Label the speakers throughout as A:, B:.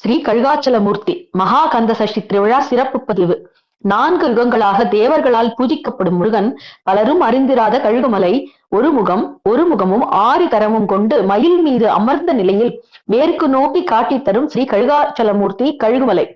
A: ஸ்ரீ கழுகாச்சலமூர்த்தி மகா கந்த சஷ்டி திருவிழா சிறப்பு பதிவு. நான்கு யுகங்களாக தேவர்களால் பூஜிக்கப்படும் முருகன் பலரும் அறிந்திராத கழுகுமலை ஒரு முகம் ஒரு முகமும் ஆறு கரமும் கொண்டு மயில் மீது அமர்ந்த நிலையில் மேற்கு நோக்கி காட்டித் தரும் ஸ்ரீ கழுகாச்சலமூர்த்தி கழுகுமலை.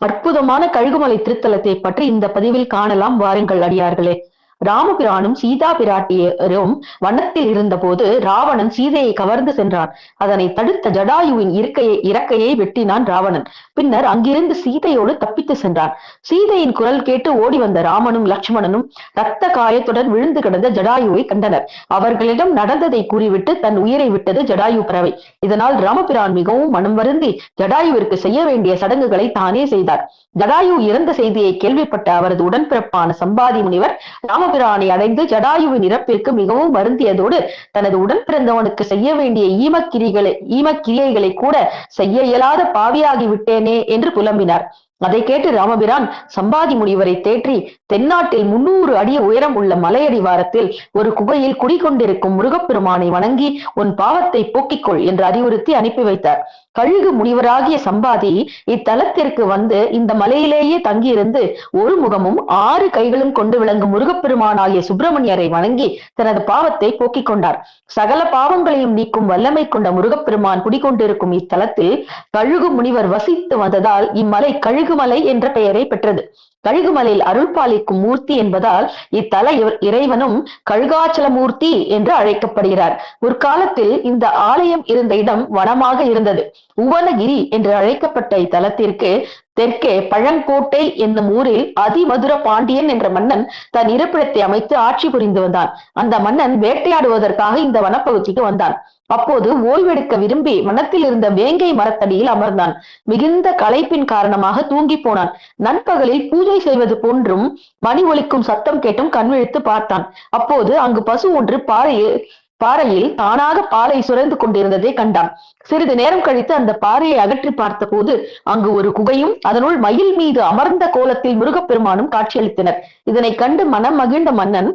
A: அற்புதமான கழுகுமலை திருத்தலத்தை பற்றி இந்த பதிவில் காணலாம். வாருங்கள் அடியார்களே. ராமபிரானும் சீதா பிராட்டியரும் வனத்தில் இருந்தபோது ராவணன் சீதையை கவர்ந்து சென்றான். அதனை தடுத்த ஜடாயுவின் இருக்கையை இறக்கையை வெட்டினான் ராவணன். பின்னர் அங்கிருந்து சீதையோடு தப்பித்து சென்றான். சீதையின் குரல் கேட்டு ஓடி வந்த ராமனும் லட்சுமணனும் ரத்த காயத்துடன் விழுந்து கிடந்த ஜடாயுவை கண்டனர். அவர்களிடம் நடந்ததை கூறிவிட்டு தன் உயிரை விட்டது ஜடாயு பறவை. இதனால் ராமபிரான் மிகவும் மனம் வருந்தி ஜடாயுவிற்கு செய்ய வேண்டிய சடங்குகளை தானே செய்தார். ஜடாயு இறந்த செய்தியை கேள்விப்பட்ட அவரது உடன்பிறப்பான சம்பாதி முனிவர் ராம ராமபிரானை அடைந்து ஜடாயுவின் இறப்பிற்கு மிகவும் வருந்தியதோடு தனது உடன் பிறந்தவனுக்கு செய்ய வேண்டிய ஈமக்கிரிகளை ஈமக்கிரியைகளை கூட செய்ய இயலாத பாவியாகி விட்டேனே என்று புலம்பினார். அதை கேட்டு ராமபிரான் சம்பாதி முனிவரை தேற்றி தென்னாட்டில் முன்னூறு அடி உயரம் உள்ள மலையடிவாரத்தில் ஒரு குகையில் குடிகொண்டிருக்கும் முருகப்பெருமானை வணங்கி உன் பாவத்தை போக்கிக்கொள் என்று அறிவுறுத்தி அனுப்பி வைத்தார். கழுகு முனிவராகிய சம்பாதி இத்தலத்திற்கு வந்து இந்த மலையிலேயே தங்கியிருந்து ஒரு முகமும் ஆறு கைகளும் கொண்டு விளங்கும் முருகப்பெருமானாகிய சுப்பிரமணியரை வணங்கி தனது பாவத்தை போக்கிக் கொண்டார். சகல பாவங்களையும் நீக்கும் வல்லமை கொண்ட முருகப்பெருமான் குடிகொண்டிருக்கும் இத்தலத்தில் கழுகு முனிவர் வசித்து வந்ததால் இம்மலை கழுகு கழுகுமலை என்ற பெயரை பெற்றது. கழுகுமலையில் அருள் பாலிக்கும் மூர்த்தி என்பதால் இத்தல இறைவனும் கழுகாச்சலமூர்த்தி என்று அழைக்கப்படுகிறார். ஒரு காலத்தில் இந்த ஆலயம் இருந்த இடம் வனமாக இருந்தது. உவனகிரி என்று அழைக்கப்பட்ட இத்தலத்திற்கு தெற்கே பழங்கோட்டை என்னும் ஊரில் அதிமதுர பாண்டியன் என்ற மன்னன் தன் இருப்பிடத்தை அமைத்து ஆட்சி புரிந்து வந்தான். அந்த மன்னன் வேட்டையாடுவதற்காக இந்த வனப்பகுதிக்கு வந்தான். அப்போது ஓய்வெடுக்க விரும்பி வனத்தில் இருந்த வேங்கை மரத்தடியில் அமர்ந்தான். மிகுந்த களைப்பின் காரணமாக தூங்கி போனான். நண்பகலில் பூஜை செய்வது போன்றும் மணி ஒலிக்கும் சத்தம் கேட்டும் கண்விழித்து பார்த்தான். அப்போது அங்கு பசு ஒன்று பாறையில் பாறையில் தானாக பாலை சுரந்து கொண்டிருந்ததை கண்டான். சிறிது நேரம் கழித்து அந்த பாறையை அகற்றி பார்த்த போது அங்கு ஒரு குகையும் அதனுள் மயில் மீது அமர்ந்த கோலத்தில் முருகப்பெருமானும் காட்சியளித்தனர். இதனை கண்டு மனம் மகிழ்ந்த மன்னன்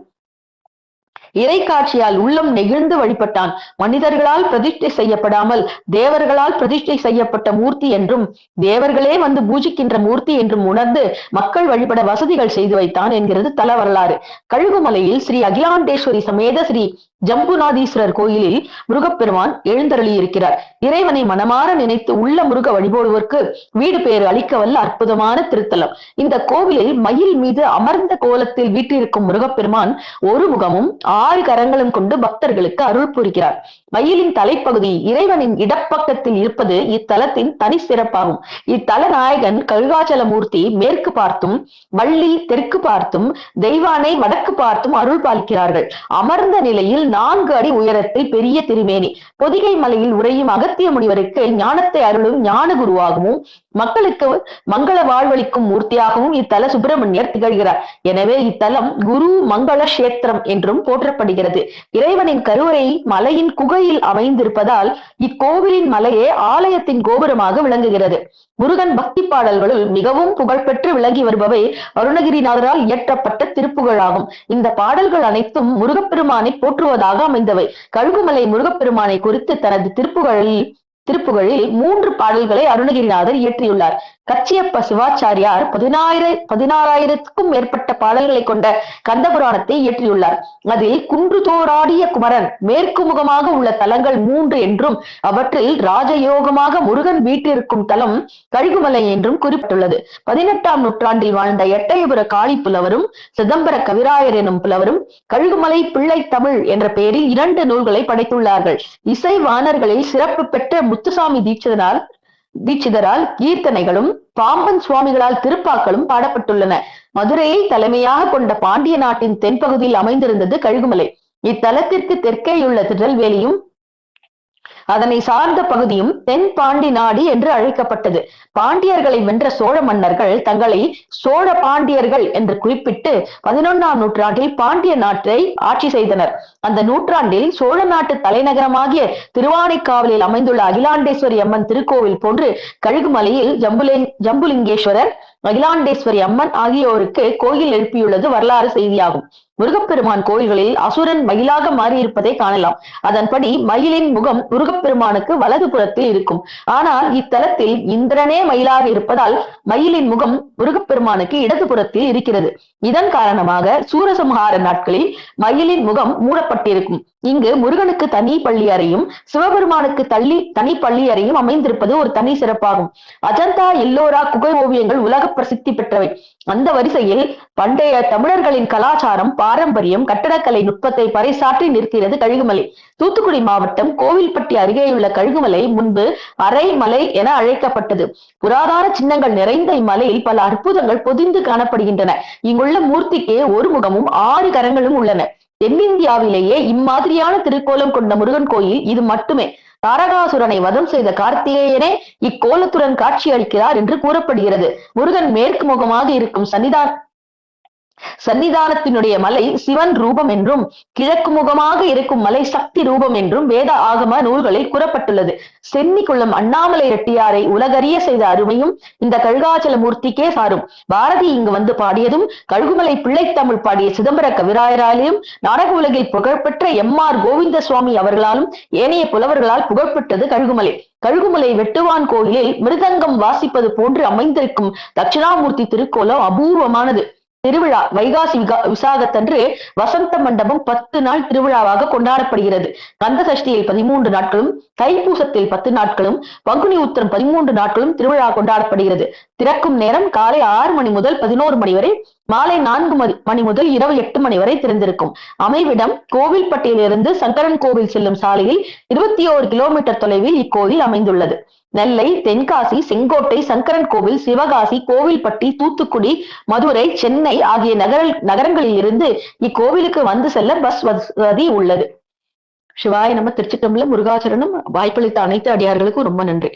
A: இறை காட்சியால் உள்ளம் நெகிழ்ந்து வழிபட்டான். மனிதர்களால் பிரதிஷ்டை செய்யப்படாமல் தேவர்களால் பிரதிஷ்டை செய்யப்பட்ட மூர்த்தி என்றும் தேவர்களே வந்து பூஜிக்கின்ற மூர்த்தி என்றும் உணர்ந்து மக்கள் வழிபட வசதிகள் செய்து வைத்தான் என்கிறது தல வரலாறு. கழுகுமலையில் ஸ்ரீ அகிலாண்டேஸ்வரி சமேத ஸ்ரீ ஜம்புநாதீஸ்வரர் கோயிலில் முருகப்பெருமான் எழுந்தருளி இருக்கிறார் இறைவனை மனமாற நினைத்து உள்ள முருக வழிபடுவதற்கு வீடு பேறு அளிக்க வல்ல அற்புதமான திருத்தலம். இந்த கோவிலில் மயில் மீது அமர்ந்த கோலத்தில் வீட்டிருக்கும் முருகப்பெருமான் ஒரு முகமும் ஆறு கரங்களும் கொண்டு பக்தர்களுக்கு அருள் புரிகிறார். மயிலின் தலைப்பகுதி இறைவனின் இடப்பக்கத்தில் இருப்பது இத்தலத்தின் தனி சிறப்பாகும். இத்தல நாயகன் கழுகாச்சலமூர்த்தி மேற்கு பார்த்தும் வள்ளி தெற்கு பார்த்தும் தெய்வானை வடக்கு பார்த்தும் அருள் பாலிக்கிறார்கள். அமர்ந்த நிலையில் நான்கு அடி உயரத்தில் பெரிய திருமேனி. பொதிகை மலையில் உறையும் அகத்திய முனிவருக்கு ஞானத்தை அருளும் ஞான குருவாகவும் மக்களுக்கு மங்கள வாழ்வளிக்கும் மூர்த்தியாகவும் இத்தல சுப்பிரமணியர் திகழ்கிறார். எனவே இத்தலம் குரு மங்கள கஷேத்திரம் என்றும் போற்ற போற்றப்படுகிறது இறைவனின் கருவறை மலையின் குகையில் அமைந்திருப்பதால் இக்கோவிலின் மலையே ஆலயத்தின் கோபுரமாக விளங்குகிறது. முருகன் பக்தி பாடல்களுள் மிகவும் புகழ்பெற்று விளங்கி வருபவை அருணகிரிநாதரால் இயற்றப்பட்ட திருப்புகழாகும். இந்த பாடல்கள் அனைத்தும் முருகப்பெருமானை போற்றுவதாக அமைந்தவை. கழுகுமலை முருகப்பெருமானை குறித்து தனது திருப்புகழில் திருப்புகழில் மூன்று பாடல்களை அருணகிரிநாதர் இயற்றியுள்ளார். கச்சியப்ப சிவாச்சாரியார் பதினாயிர பதினாறாயிரத்துக்கும் மேற்பட்ட பாடல்களை கொண்ட கந்த புராணத்தை இயற்றியுள்ளார். அதில் குன்று தோராடிய குமரன் மேற்கு முகமாக உள்ள தலங்கள் மூன்று என்றும் அவற்றில் ராஜயோகமாக முருகன் வீட்டிற்கும் தலம் கழுகுமலை என்றும் குறிப்பிட்டுள்ளது. பதினெட்டாம் நூற்றாண்டில் வாழ்ந்த எட்டயபுர காளி புலவரும் சிதம்பர கவிராயர் எனும் புலவரும் கழுகுமலை பிள்ளை தமிழ் என்ற பெயரில் இரண்டு நூல்களை படைத்துள்ளார்கள். இசை வாணர்களில் சிறப்பு பெற்ற முத்துசாமி தீட்சிதனால் தீட்சிதரால் கீர்த்தனைகளும் பாம்பன் சுவாமிகளால் திருப்பாக்களும் பாடப்பட்டுள்ளன. மதுரையை தலைமையாக கொண்ட பாண்டிய நாட்டின் தென்பகுதியில் அமைந்திருந்தது கழுகுமலை. இத்தலத்திற்கு தெற்கேயுள்ள திருநெல்வேலியும் அதனை சார்ந்த பகுதியும் தென் பாண்டி நாடு என்று அழைக்கப்பட்டது. பாண்டியர்களை வென்ற சோழ மன்னர்கள் தங்களை சோழ பாண்டியர்கள் என்று குறிப்பிட்டு பதினொன்னாம் நூற்றாண்டில் பாண்டிய நாட்டை ஆட்சி செய்தனர். அந்த நூற்றாண்டில் சோழ நாட்டு தலைநகரமாகிய திருவானைக்காவலில் அமைந்துள்ள அகிலாண்டேஸ்வரி அம்மன் திருக்கோவில் போன்று கழுகுமலையில் ஜம்புலே ஜம்புலிங்கேஸ்வரர் அகிலாண்டேஸ்வரி அம்மன் ஆகியோருக்கு கோயில் எழுப்பியுள்ளது வரலாறு செய்தியாகும். முருகப்பெருமான் கோயில்களில் அசுரன் மயிலாக மாறியிருப்பதை காணலாம். அதன்படி மயிலின் முகம் முருகப்பெருமானுக்கு வலது புறத்தில் இருக்கும். ஆனால் இத்தலத்தில் இந்திரனே மயிலாக இருப்பதால் மயிலின் முகம் முருகப்பெருமானுக்கு இடது புறத்தில் இருக்கிறது. இதன் காரணமாக சூரசம்ஹார நாட்களில் மயிலின் முகம் மூடப்பட்டிருக்கும். இங்கு முருகனுக்கு தனி பள்ளி அறையும் சிவபெருமானுக்கு தள்ளி தனி பள்ளி அறையும் அமைந்திருப்பது ஒரு தனி சிறப்பாகும். அஜந்தா எல்லோரா குகை ஓவியங்கள் உலக பிரசித்தி பெற்றவை. அந்த வரிசையில் பண்டைய தமிழர்களின் கலாச்சாரம் பாரம்பரியம் கட்டடக்கலை நுட்பத்தை பறைசாற்றி நிற்கிறது கழுகுமலை. தூத்துக்குடி மாவட்டம் கோவில்பட்டி அருகேயுள்ள கழுகுமலை முன்பு அரைமலை என அழைக்கப்பட்டது. புராதான சின்னங்கள் நிறைந்த இம்மலையில் பல அற்புதங்கள் பொதிந்து காணப்படுகின்றன. இங்குள்ள மூர்த்திக்கு ஒரு முகமும் ஆறு கரங்களும் உள்ளன. தென்னிந்தியாவிலேயே இம்மாதிரியான திருக்கோலம் கொண்ட முருகன் கோயில் இது மட்டுமே. தாரகாசுரனை வதம் செய்த கார்த்திகேயனே இக்கோலத்துடன் காட்சி அளிக்கிறார் என்று கூறப்படுகிறது. முருகன் மேற்கு முகமாக இருக்கும் சன்னிதான் சன்னிதானத்தினுடைய மலை சிவன் ரூபம் என்றும் கிழக்கு முகமாக இருக்கும் மலை சக்தி ரூபம் என்றும் வேத ஆகம நூல்களில் கூறப்பட்டுள்ளது. சென்னிக்குளம் அண்ணாமலை ரெட்டியாரை உலகறிய செய்த அருமையும் இந்த கழுகாச்சல மூர்த்திக்கே சாரும். பாரதி இங்கு வந்து பாடியதும் கழுகுமலை பிள்ளைத்தமிழ் பாடிய சிதம்பர கவிராயராலையும் நாடக உலகில் புகழ்பெற்ற எம் ஆர் கோவிந்த சுவாமி அவர்களாலும் ஏனைய புலவர்களால் புகழ்பெற்றது கழுகுமலை. கழுகுமலை வெட்டுவான் கோயிலில் மிருதங்கம் வாசிப்பது போன்று அமைந்திருக்கும் தட்சிணாமூர்த்தி திருக்கோலம் அபூர்வமானது. திருவிழா வைகாசி விசாகத்தன்று வசந்த மண்டபம் பத்து நாள் திருவிழாவாக கொண்டாடப்படுகிறது. கந்த சஷ்டியில் பதிமூன்று நாட்களும் தைப்பூசத்தில் பத்து நாட்களும் பங்குனி உத்திரம் பதிமூன்று நாட்களும் திருவிழா கொண்டாடப்படுகிறது. திறக்கும் நேரம் காலை ஆறு மணி முதல் பதினோரு மணி வரை மாலை நான்கு மணி முதல் இரவு எட்டு மணி வரை திறந்திருக்கும். அமைவிடம் கோவில்பட்டியிலிருந்து சங்கரன் கோவில் செல்லும் சாலையில் இருபத்தி ஓரு கிலோமீட்டர் தொலைவில் இக்கோவில் அமைந்துள்ளது. நெல்லை தென்காசி செங்கோட்டை சங்கரன் கோவில் சிவகாசி கோவில்பட்டி தூத்துக்குடி மதுரை சென்னை ஆகிய நகர நகரங்களில் இருந்து இக்கோவிலுக்கு வந்து செல்ல பஸ் வசதி உள்ளது. சிவாய நம்ம திருச்சிட்டம்பலம் முருகாச்சரனும் வாய்ப்பளித்த அனைத்து அடியார்களுக்கும் ரொம்ப நன்றி.